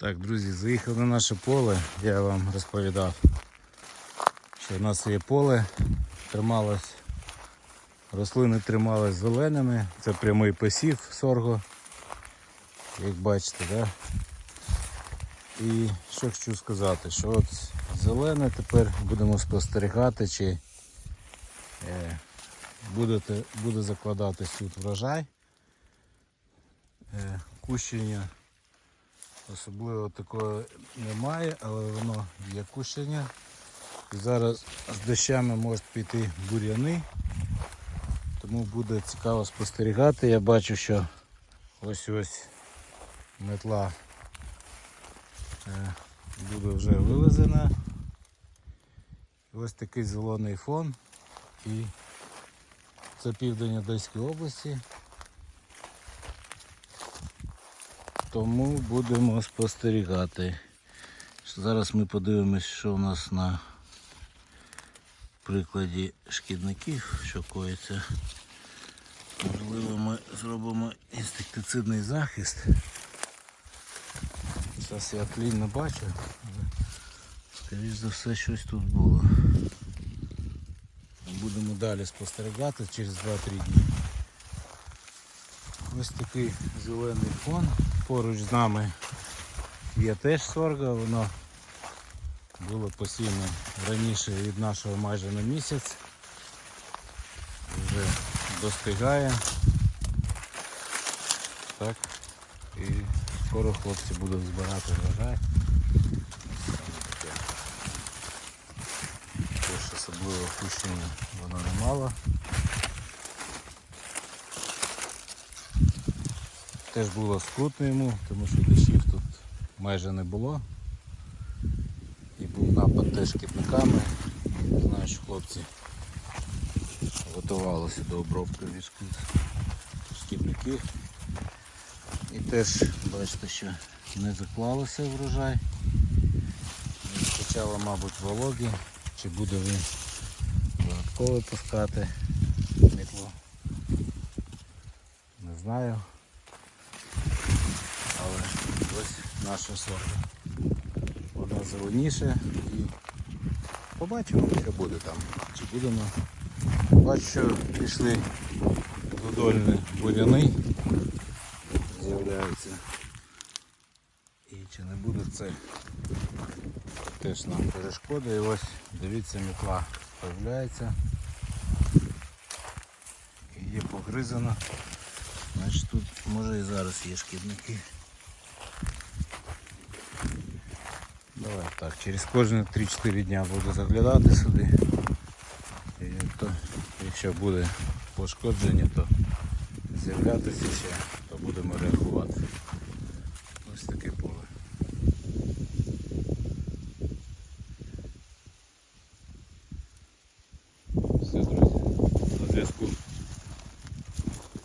Так, друзі, заїхав на наше поле. Я вам розповідав, що в нас є поле, трималось, рослини тримались зеленими. Це прямий посів сорго, як бачите, да? І що хочу сказати, що от зелене тепер будемо спостерігати, чи е, будете, буде закладатись тут врожай. Е, кущення Особливо такого немає, але воно є кущення. І зараз з дощами можуть піти бур'яни, тому буде цікаво спостерігати. Я бачу, що ось ось метла е, буде вже вивезена. Ось такий зелений фон. І це південь Одеської області. Тому будемо спостерігати. Зараз ми подивимось, що у нас на прикладі шкідників, що коїться. Можливо, ми зробимо інсектицидний захист. Зараз я тлінь не бачу, але скоріш за все щось тут було. Будемо далі спостерігати через 2-3 дні. Ось такий зелений фон. Поруч з нами є теж сорга, воно було посіяно раніше від нашого майже на місяць. Вже достигає. Так. І скоро хлопці будуть збирати врожай. Теж особливо пущення воно не мало. Теж було скрутно йому, тому що дощів тут майже не було. І був напад теж кипниками. Знаю, що хлопці готувалися до обробки від шкід- шкідників. І теж бачите, що не заклалося врожай. Вистачало, мабуть, вологи, чи буде він додатково пускати мітло. Не знаю. Але наша сорта. Вона зеленіша і побачимо, що буде там. Чи будемо. Бачу, що пішли додольні буряни з'являються. І чи не буде це теж нам перешкода. І ось дивіться, мітла з'являється. Є погризана. Значить тут може і зараз є шкідники. Так, через кожні 3-4 дня буду заглядати сюди. І то, якщо буде пошкодження, то з'являтися ще, то будемо реагувати. Ось таке поле. Все, друзі, на зв'язку.